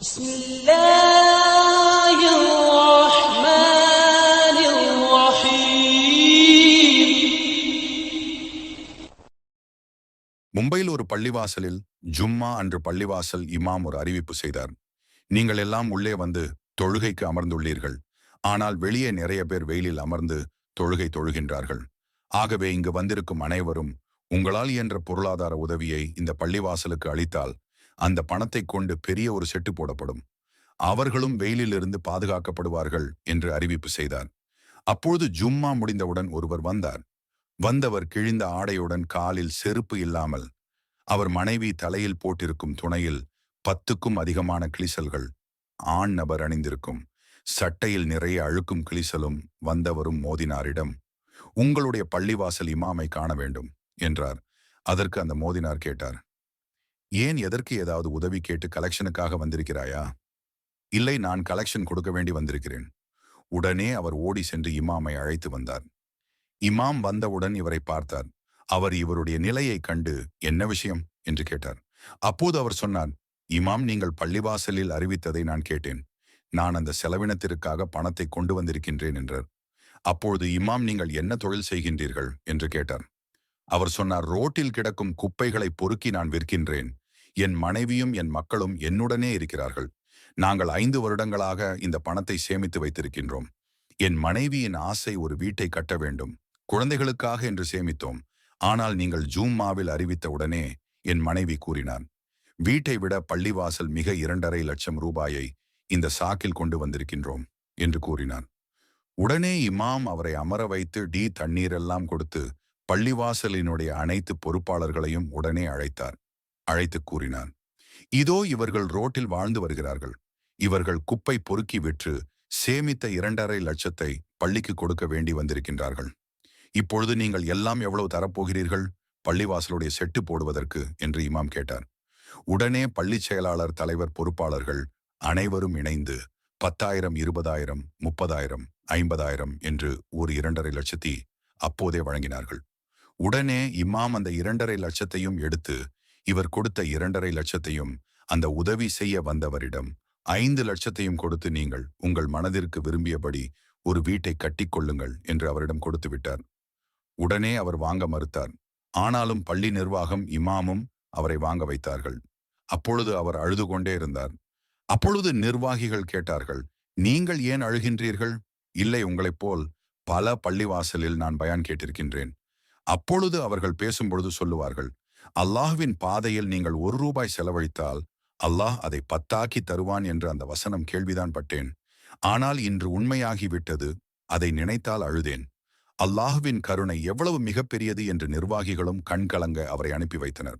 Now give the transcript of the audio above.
بسم الله الرحمن الرحيم மும்பையில் ஒரு பள்ளிவாசலில் ஜும்மா அன்று பள்ளிவாசல் இமாம் ஒரு அறிவிப்பு செய்தார் நீங்கள் எல்லாம் உள்ளே வந்து தொழுகைக்கு அமர்ந்துள்ளீர்கள் ஆனால் வெளியே நிறைய பேர் வெயிலில் அமர்ந்து தொழுகை தொழுகின்றார்கள் ஆகவே இங்கு வந்திருக்கும் அனைவரும் உங்களால் இயன்ற பொருளாதார உதவியை இந்த பள்ளிவாசலுக்கு அளித்தால் அந்த பணத்தை கொண்டு பெரிய ஒரு செட்டு போடப்படும். அவர்களும் வெயிலிலிருந்து பாதுகாக்கப்படுவார்கள் என்று அறிவிப்பு செய்தார். அப்பொழுது ஜும்மா முடிந்தவுடன் ஒருவர் வந்தார். வந்தவர் கிழிந்த ஆடையுடன் காலில் செருப்பு இல்லாமல் அவர் மனைவி தலையில் போட்டிருக்கும் துணையில் பத்துக்கும் அதிகமான கிளிசல்கள் ஆண் நபர் அணிந்திருக்கும். சட்டையில் நிறைய அழுக்கும் கிளிசலும் வந்தவரும் மோதினாரிடம் உங்களுடைய பள்ளிவாசல் இமாமை காண வேண்டும் என்றார். அதற்கு அந்த மோதினார் கேட்டார் ஏன் எதற்கு ஏதாவது உதவி கேட்டு கலெக்ஷனுக்காக வந்திருக்கிறாயா? இல்லை நான் கலெக்ஷன் கொடுக்க வேண்டி வந்திருக்கிறேன். உடனே அவர் ஓடி சென்று இமாமை அழைத்து வந்தார். இமாம் வந்தவுடன் இவரை பார்த்தார். அவர் இவருடைய நிலையைக் கண்டு என்ன விஷயம்? என்று கேட்டார். அப்போது அவர் சொன்னார் இமாம் நீங்கள் பள்ளிவாசலில் அறிவித்ததை நான் கேட்டேன். நான் அந்த செலவினத்திற்காக பணத்தை கொண்டு வந்திருக்கின்றேன் என்றார். அப்பொழுது இமாம் நீங்கள் என்ன தொழில் செய்கின்றீர்கள்? என்று கேட்டார். அவர் சொன்னார் ரோட்டில் கிடக்கும் குப்பைகளை பொறுக்கி நான் விற்கின்றேன். என் மனைவியும் என் மக்களும் என்னுடனே இருக்கிறார்கள். நாங்கள் ஐந்து வருடங்களாக இந்த பணத்தை சேமித்து வைத்திருக்கின்றோம். என் மனைவியின் ஆசை ஒரு வீட்டை கட்ட வேண்டும். குழந்தைகளுக்காக என்று சேமித்தோம். ஆனால் நீங்கள் ஜூம்மாவில் அறிவித்த உடனே என் மனைவி கூறினார் வீட்டை விட பள்ளிவாசல் மிக இரண்டரை லட்சம் ரூபாயை இந்த சாக்கில் கொண்டு வந்திருக்கின்றோம் என்று கூறினார். உடனே இமாம் அவரை அமர வைத்து டி தண்ணீரெல்லாம் கொடுத்து பள்ளிவாசலினுடைய அனைத்து பொறுப்பாளர்களையும் உடனே அழைத்தார். அழைத்து கூறினார் இதோ இவர்கள் ரோட்டில் வாழ்ந்து வருகிறார்கள். இவர்கள் குப்பை பொறுக்கி விற்று சேமித்த இரண்டரை லட்சத்தை பள்ளிக்கு கொடுக்க வேண்டி வந்திருக்கின்றார்கள். இப்பொழுது நீங்கள் எல்லாம் எவ்வளவு தரப்போகிறீர்கள்? பள்ளிவாசலுடைய செட்டு போடுவதற்கு? என்று இமாம் கேட்டார். உடனே பள்ளி செயலாளர் தலைவர் பொறுப்பாளர்கள் அனைவரும் இணைந்து பத்தாயிரம் இருபதாயிரம் முப்பதாயிரம் ஐம்பதாயிரம் என்று ஒரு இரண்டரை லட்சத்தி அப்போதே வழங்கினார்கள். உடனே இமாம் அந்த இரண்டரை லட்சத்தையும் எடுத்து இவர் கொடுத்த இரண்டரை லட்சத்தையும் அந்த உதவி செய்ய வந்தவரிடம் ஐந்து லட்சத்தையும் கொடுத்து நீங்கள் உங்கள் மனதிற்கு விரும்பியபடி ஒரு வீட்டை கட்டிக்கொள்ளுங்கள் என்று அவரிடம் கொடுத்து விட்டார். உடனே அவர் வாங்க மறுத்தார். ஆனாலும் பள்ளி நிர்வாகம் இமாமும் அவரை வாங்க வைத்தார்கள். அப்பொழுது அவர் அழுது கொண்டே இருந்தார். அப்பொழுது நிர்வாகிகள் கேட்டார்கள் நீங்கள் ஏன் அழுகின்றீர்கள்? இல்லை உங்களைப் போல் பல பள்ளிவாசலில் நான் பயான் கேட்டிருக்கின்றேன். அப்பொழுது அவர்கள் பேசும்பொழுது சொல்லுவார்கள் அல்லாஹுவின் பாதையில் நீங்கள் ஒரு ரூபாய் செலவழித்தால் அல்லாஹ் அதை பத்தாக்கி தருவான் என்று அந்த வசனம் கேள்விதான் பட்டேன். ஆனால் இன்று உண்மையாகிவிட்டது அதை நினைத்தால் அழுதேன். அல்லாஹுவின் கருணை எவ்வளவு மிகப்பெரியது என்று நிர்வாகிகளும் கண்கலங்க அவரை அனுப்பி வைத்தனர்.